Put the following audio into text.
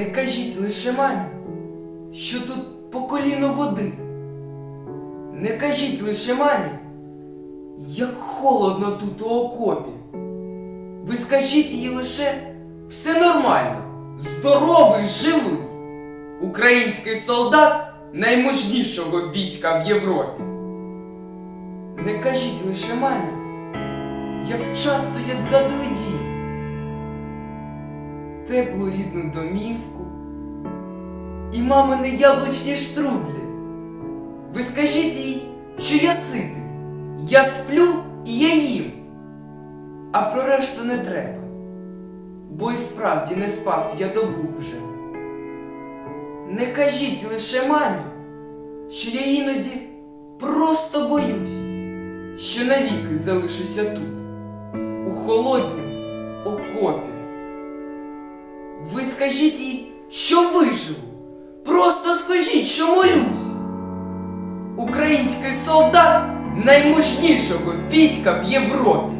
Не кажіть лише мамі, що тут по коліно води. Не кажіть лише мамі, як холодно тут у окопі. Ви скажіть їй лише все нормально, здоровий, живий. Український солдат наймужнішого війська в Європі. Не кажіть лише мамі, як часто я згадую дім, теплу рідну домівку і мамини яблучні штрудлі. Ви скажіть їй, що я ситий, я сплю і я їм, а про решту не треба, бо і справді не спав я добу вже. Не кажіть лише мамі, що я іноді просто боюсь, що навіки залишуся тут, у холоднім окопі. Ви скажіть їй, що виживу. Просто скажіть, що молюсь. Український солдат наймужнішого війська в Європі.